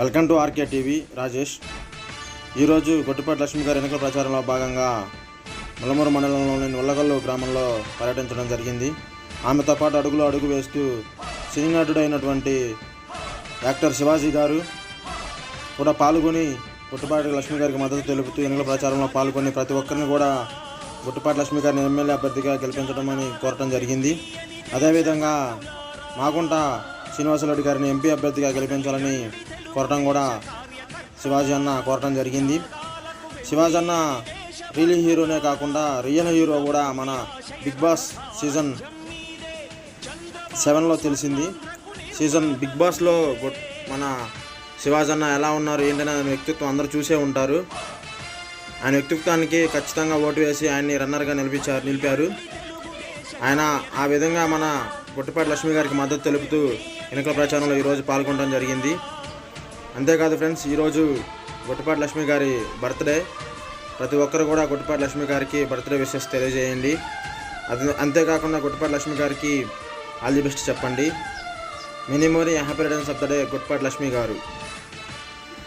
Welcome to RK TV Rajesh. ఈరోజు గొట్టిపాటి లక్ష్మి గారి ఎన్నికల ప్రచారంలో భాగంగా ములమూరు మండలంలోని ఉల్లగల్లు గ్రామంలో పర్యటించడం జరిగింది. ఆమెతో పాటు అడుగులో అడుగు వేస్తూ సినీ నటుడైనటువంటి యాక్టర్ శివాజీ గారు కూడా పాల్గొని గుట్టుపాటి లక్ష్మి గారికి మద్దతు తెలుపుతూ ఎన్నికల ప్రచారంలో పాల్గొని ప్రతి ఒక్కరిని కూడా గుట్టుపాటి లక్ష్మి గారిని ఎమ్మెల్యే అభ్యర్థిగా గెలిపించడం అని కోరటం జరిగింది. అదేవిధంగా మాగుంట శ్రీనివాసరెడ్డి గారిని ఎంపీ అభ్యర్థిగా గెలిపించాలని కోరటం కూడా శివాజీ అన్న కోరటం జరిగింది. శివాజీ అన్న రియల్ హీరోనే కాకుండా రియల్ హీరో కూడా మన బిగ్ బాస్ సీజన్ సెవెన్లో తెలిసింది. సీజన్ బిగ్ బాస్లో మన శివాజీ అన్న ఎలా ఉన్నారు ఏంటనే ఆయన వ్యక్తిత్వం అందరూ చూసే ఉంటారు. ఆయన వ్యక్తిత్వానికి ఖచ్చితంగా ఓటు వేసి ఆయన్ని రన్నర్గా నిలిపించారు నిలిపారు. ఆయన ఆ విధంగా మన గుట్టపాటి లక్ష్మి గారికి మద్దతు తెలుపుతూ ఎన్నికల ప్రచారంలో ఈరోజు పాల్గొనడం జరిగింది. అంతేకాదు ఫ్రెండ్స్ ఈరోజు గుట్టపాటి లక్ష్మి గారి బర్త్డే. ప్రతి ఒక్కరు కూడా గుట్టపాటి లక్ష్మి గారికి బర్త్డే విషెస్ తెలియజేయండి. అది అంతేకాకుండా గుట్టపాటి లక్ష్మి గారికి ఆల్ ది బెస్ట్ చెప్పండి. Many more happy returns of the day Guttapati Lakshmi garu.